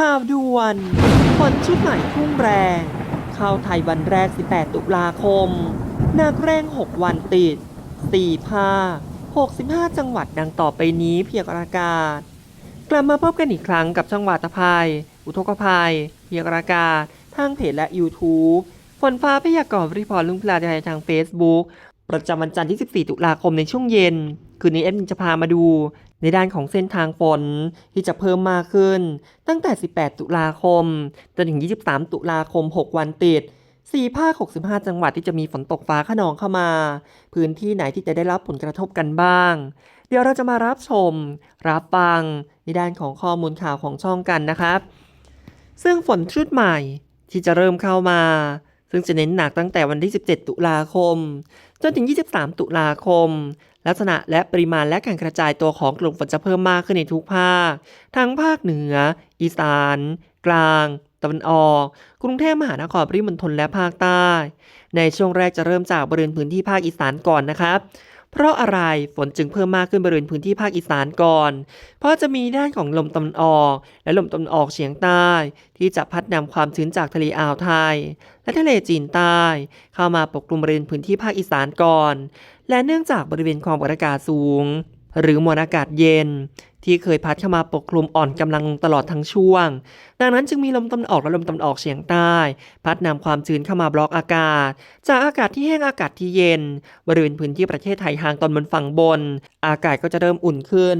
ข่าวด่วนฝนชุดใหม่พุ่งแรง เข้าไทยวันแรก 18 ตุลาคม นักแรง6 วันติด 4 ภาค 65 จังหวัดดังต่อไปนี้เพียงอากาศ กลับมาพบกันอีกครั้งกับช่องวาตภัย อุทกภัย เพียงอากาศ ทางเพจและ YouTube ฝนฟ้าพยากรณ์รีพอร์ตลุงพลาไทยทาง Facebook ประจำวันจันทร์ที่ 14 ตุลาคมในช่วงเย็น คืนนี้เอ็มจะพามาดู ในด้านของเส้นทางฝนที่จะเพิ่มมากขึ้น ตั้งแต่ 18 ตุลาคมจนถึง 23 ตุลาคม 6 วันติด4ภาค 65 จังหวัดที่จะมีฝนตกฟ้าขนองเข้ามา พื้นที่ไหนที่จะได้รับผลกระทบกันบ้าง เดี๋ยวเราจะมารับชม รับฟังในด้านของข้อมูลข่าวของช่องกันนะครับ ซึ่งฝนชุดใหม่ที่จะเริ่มเข้ามา ซึ่งจะเน้นหนักตั้งแต่วันที่ 17 ตุลาคม จนถึง 23 ตุลาคม ลักษณะและปริมาณและการกระจายตัวของกลุ่มฝนจะเพิ่มมากขึ้นในทุกภาค ทั้งภาคเหนือ อีสาน กลาง ตะวันออก กรุงเทพมหานครปริมณฑลและภาคใต้ ในช่วงแรกจะเริ่มจากบริเวณพื้นที่ภาคอีสานก่อนนะครับ เพราะอะไรฝนจึงเพิ่มมากขึ้นบริเวณพื้นที่ภาคอีสานก่อน เพราะจะมีด้านของลมตะวันออก และลมตะวันออกเฉียงใต้ ที่จะพัดนำความชื้นจากทะเลอ่าวไทย และทะเลจีนใต้ เข้ามาปกคลุมบริเวณพื้นที่ภาคอีสานก่อน และเนื่องจากบริเวณความกดอากาศสูง หรือมวลอากาศเย็น ที่เคยพัดเข้ามาปกคลุมอ่อนกำลังลงตลอดทั้งช่วง ดังนั้นจึงมีลมตะวันออกและลมตะวันออกเฉียงใต้ พัดนำความชื้นเข้ามาบล็อกอากาศ จากอากาศที่แห้งอากาศที่เย็น บริเวณพื้นที่ประเทศไทยทางตอนบนฝั่งบน อากาศก็จะเริ่มอุ่นขึ้น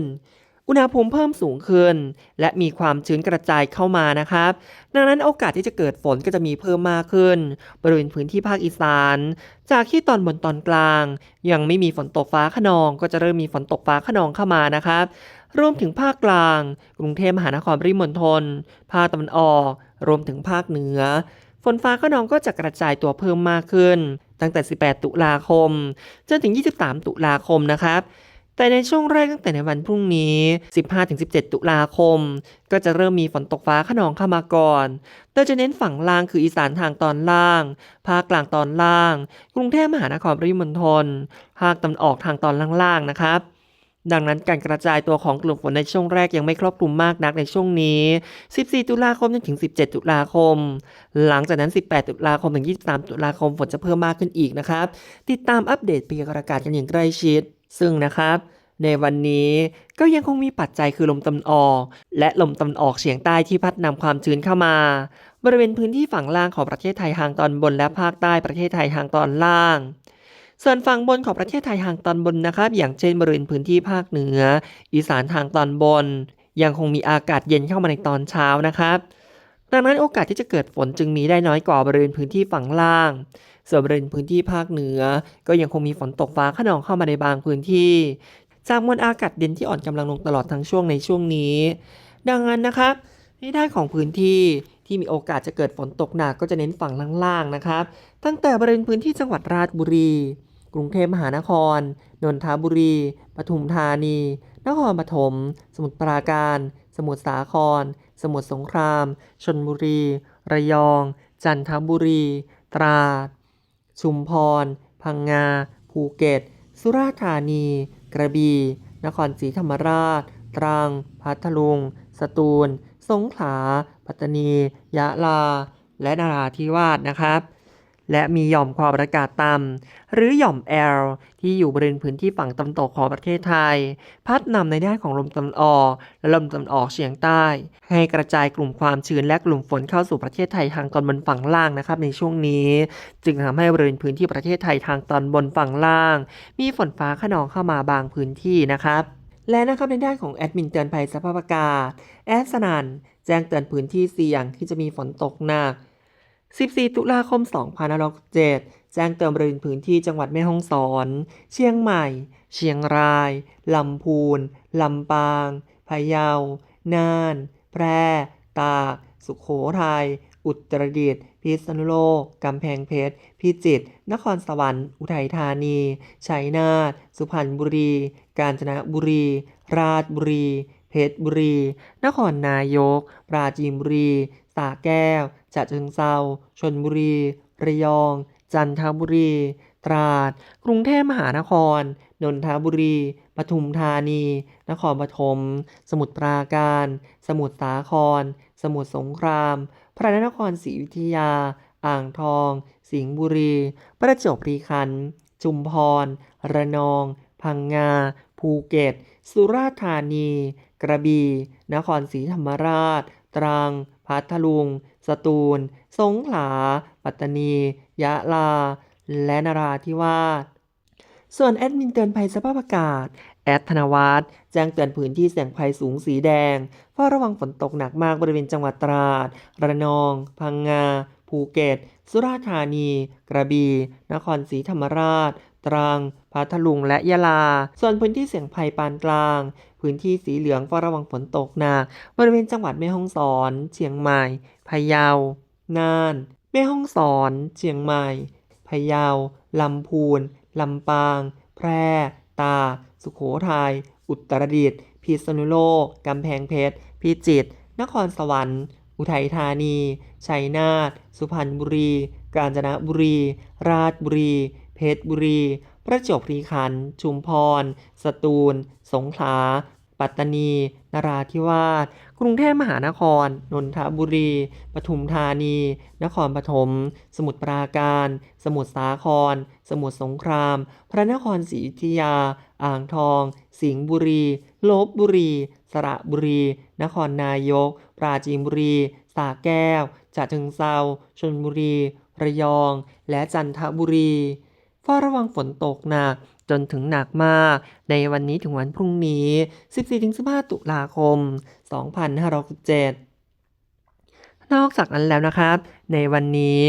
อุณหภูมิเพิ่มสูงขึ้น และมีความชื้นกระจายเข้ามานะครับ ดังนั้นโอกาสที่จะเกิดฝนก็จะมีเพิ่มมากขึ้น บริเวณพื้นที่ภาคอีสาน จากที่ตอนบนตอนกลาง ยังไม่มีฝนตกฟ้าขนอง ก็จะเริ่มมีฝนตกฟ้าขนองเข้ามานะครับรวมถึงภาคกลาง กรุงเทพมหานครปริมณฑลภาคตะวันออก รวมถึงภาคเหนือ ฝนฟ้าขนองก็จะกระจายตัวเพิ่มมากขึ้น ตั้งแต่ 18 ตุลาคมจนถึง 23 ตุลาคมนะครับ แต่ในช่วงแรกตั้งแต่ในวันพรุ่งนี้ 15-17 ตุลาคม ก็จะเริ่มมีฝนตกฟ้าขนองเข้ามาก่อนโดยจะเน้นฝั่งล่างคืออีสานทางตอนล่าง ภาคกลางตอนล่าง กรุงเทพมหานครปริมณฑล ภาคตะวันออกทางตอนล่างๆ นะครับ ดังนั้นการกระจายตัวของกลุ่มฝนในช่วงแรกยังไม่ครอบคลุมมากนักในช่วงนี้ 14 ตุลาคมจนถึง 17 ตุลาคม หลังจากนั้น 18 ตุลาคมถึง 23 ตุลาคมฝนจะเพิ่มมากขึ้นอีกนะครับ ติดตามอัปเดตพยากรณ์อากาศกันอย่างใกล้ชิด ซึ่งนะครับ ในวันนี้ก็ยังคงมีปัจจัยคือลมตะวันออก และลมตะวันออกเฉียงใต้ที่พัดนำความชื้นเข้ามา บริเวณพื้นที่ฝั่งล่างของประเทศไทยทางตอนบนและภาคใต้ประเทศไทยทางตอนล่างส่วนฝั่งบนของประเทศไทยทางตอนบนนะครับ อย่างเช่นบริเวณพื้นที่ภาคเหนือ อีสานทางตอนบน ยังคงมีอากาศเย็นเข้ามาในตอนเช้านะครับ ดังนั้นโอกาสที่จะเกิดฝนจึงมีได้น้อยกว่าบริเวณพื้นที่ฝั่งล่าง ส่วนบริเวณพื้นที่ภาคเหนือ ก็ยังคงมีฝนตกฟ้าขนองเข้ามาในบางพื้นที่ จากมวลอากาศเย็นที่อ่อนกำลังลงตลอดทั้งช่วงในช่วงนี้ ดังนั้นนะครับในด้านของพื้นที่ที่มีโอกาสจะเกิดฝนตกหนักก็จะเน้นฝั่งล่างๆนะครับ ตั้งแต่บริเวณพื้นที่จังหวัดราชบุรี กรุงเทพมหานคร นนทบุรี ปทุมธานี นครปฐม สมุทรปราการ สมุทรสาคร สมุทรสงคราม ชนบุรี ระยอง จันทบุรี ตราด ชุมพร พังงา ภูเก็ต สุราษฎร์ธานี กระบี่ นครศรีธรรมราช ตรัง พัทลุง สตูล สงขลา ปัตตานี ยะลา และนาราธิวาสนะครับ และมีหย่อมความกดอากาศต่ำหรือหย่อมแอลที่อยู่บริเวณพื้นที่ฝั่งตะวันตกของประเทศไทย พัดนำในด้านของลมตะวันออกและลมตะวันออกเฉียงใต้ ให้กระจายกลุ่มความชื้นและกลุ่มฝนเข้าสู่ประเทศไทยทางตอนบนฝั่งล่างนะครับ ในช่วงนี้ จึงทำให้บริเวณพื้นที่ประเทศไทยทางตอนบนฝั่งล่าง มีฝนฟ้าขนองเข้ามาบางพื้นที่นะครับและนะครับในด้านของแอดมินเตือนภัยสภาพอากาศแอดสนันแจ้งเตือนพื้นที่เสี่ยงที่จะมีฝนตกหนัก 14 ตุลาคม 2567 แจ้งเตือนบริเวณพื้นที่จังหวัดแม่ฮ่องสอน เชียงใหม่ เชียงราย ลำพูน ลำปาง พะเยา น่าน แพร่ ตาก สุขโขทัย อุตรดิตถ์ พิษณุโลก กำแพงเพชร พิจิตร นครสวรรค์ อุทัยธานี ชัยนาท สุพรรณบุรี กาญจนบุรี ราชบุรี เพชรบุรี นครนายก ปราจีนบุรีสระแก้ว ฉะเชิงเทราชนบุรี ระยอง จันทบุรี ตราด กรุงเทพมหานคร นนทบุรี ปทุมธานี นครปฐม สมุทรปราการ สมุทรสาคร สมุทรสงคราม พระนครศรีอยุธยา อ่างทอง สิงห์บุรี ประจวบคีรีขันธ์ชุมพร ระนอง พังงา ภูเก็ต สุราษฎร์ธานี กระบี่ นครศรีธรรมราช ตรัง พัทลุง สตูล สงขลา ปัตตานี ยะลา และนราธิวาส ส่วนแอดมินเตือนภัยสภาพอากาศ แอดธนวัฒน์แจ้งเตือนพื้นที่เสี่ยงภัยสูงสีแดงเฝ้าระวังฝนตกหนักมากบริเวณจังหวัดตราด ระนอง พังงา ภูเก็ต สุราษฎร์ธานี กระบี่ นครศรีธรรมราช ตรัง พัทลุง และยะลา ส่วนพื้นที่เสี่ยงภัยปานกลาง พื้นที่สีเหลืองเฝ้าระวังฝนตกหนัก บริเวณจังหวัดแม่ฮ่องสอน เชียงใหม่ พะเยา น่าน แม่ฮ่องสอน เชียงใหม่ พะเยา ลำพูน ลำปาง แพร่ ตา สุโขทัย อุตรดิตถ์ พิษณุโลก กำแพงเพชร พิจิตร นครสวรรค์ อุทัยธานี ชัยนาท สุพรรณบุรี กาญจนบุรี ราชบุรี เพชรบุรี ประจวบคีรีขันธ์ ชุมพร สตูล สงขลา ปัตตานี นราธิวาส กรุงเทพมหานคร นนทบุรี ปทุมธานี นครปฐม สมุทรปราการ สมุทรสาคร สมุทรสงคราม พระนครศรีอยุธยา อ่างทอง สิงห์บุรี ลบบุรี สระบุรี นครนายก ปราจีนบุรีสระแก้วฉะเชิงเทราชลบุรี ระยอง และจันทบุรีเฝ้าระวังฝนตกหนักจนถึงหนักมาก ในวันนี้ถึงวันพรุ่งนี้ 14-15 ตุลาคม 2567นอกจากนั้นแล้วนะครับ ในวันนี้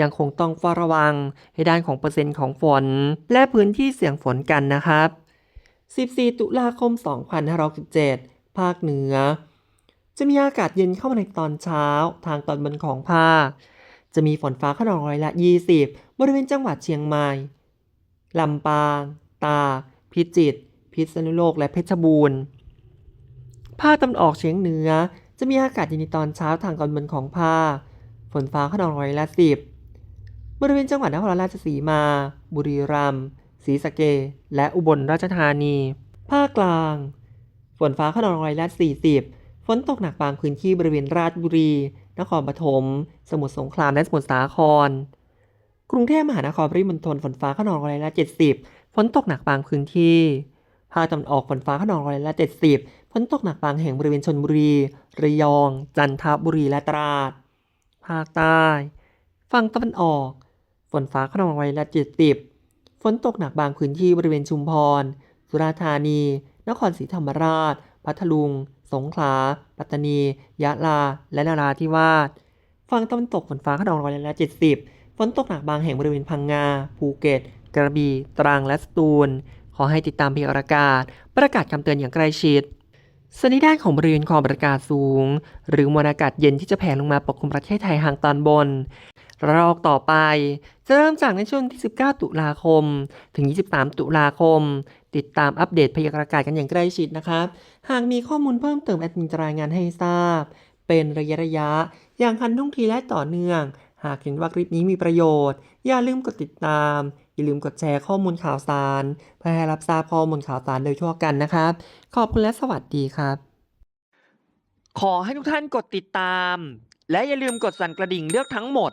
ยังคงต้องเฝ้าระวังให้ด้านของเปอร์เซ็นต์ของฝน และพื้นที่เสี่ยงฝนกันนะครับ 14 ตุลาคม 2567ภาคเหนือ จะมีอากาศเย็นเข้ามาในตอนเช้า ทางตอนบนของภาค จะมีฝนฟ้าขนองร้อยละ 20 บริเวณจังหวัดเชียงใหม่ ลำปาง ตา พิจิตร พิษณุโลก และเพชรบูรณ์ ภาคตะวันออกเฉียงเหนือ จะมีอากาศเย็นในตอนเช้าทางตอนบนของภาค ฝนฟ้าขนองร้อยละสิบบริเวณจังหวัดนครราชสีมา บุรีรัมย์ ศรีสะเกษและอุบลราชธานี ภาคกลาง ฝนฟ้าขนองร้อยละ40 ฝนตกหนักบางพื้นที่บริเวณราชบุรี นครปฐม สมุทรสงคราม และสมุทรสาคร กรุงเทพมหานครปริมณฑลฝนฟ้าขนองร้อยละ 70 ฝนตกหนักบางพื้นที่ ภาคตะวันออกฝนฟ้าขนองร้อยละ 70 ฝนตกหนักบางแห่งบริเวณชนบุรี ระยอง จันทบุรี และตราด ภาคใต้ ฝั่งตะวันออก ฝนฟ้าขนองร้อยละ 70 ฝนตกหนักบางพื้นที่บริเวณชุมพร สุราษฎร์ธานี นครศรีธรรมราช พัทลุง สงขลา ปัตตานี ยะลา และนราธิวาส ฝั่งตะวันตกฝนฟ้าขนองร้อยละ 70 ฝนตกหนักบางแห่งบริเวณพังงา ภูเก็ต กระบี่ ตรัง และสตูล ขอให้ติดตามพยากรณ์อากาศ ประกาศคำเตือนอย่างใกล้ชิดสันนิษฐานของบริเวณความกดอากาศสูง หรือมวลอากาศเย็นที่จะแผ่ลงมาปกคลุมประเทศไทยทางตอนบนระลอกต่อไป จะเริ่มจากในช่วงที่ 19 ตุลาคม ถึง 23 ตุลาคม ติดตามอัปเดตพยากรณ์อากาศกันอย่างใกล้ชิดนะครับ หากมีข้อมูลเพิ่มเติมแอดมินจะรายงานให้ทราบ เป็นระยะระยะ อย่างทันท่วงทีและต่อเนื่อง หากเห็นว่าคลิปนี้มีประโยชน์ อย่าลืมกดติดตาม อย่าลืมกดแชร์ข้อมูลข่าวสาร เพื่อให้รับทราบข้อมูลข่าวสารโดยทั่วกันนะครับ ขอบคุณและสวัสดีครับ ขอให้ทุกท่านกดติดตาม และอย่าลืมกดสั่นกระดิ่งเลือกทั้งหมด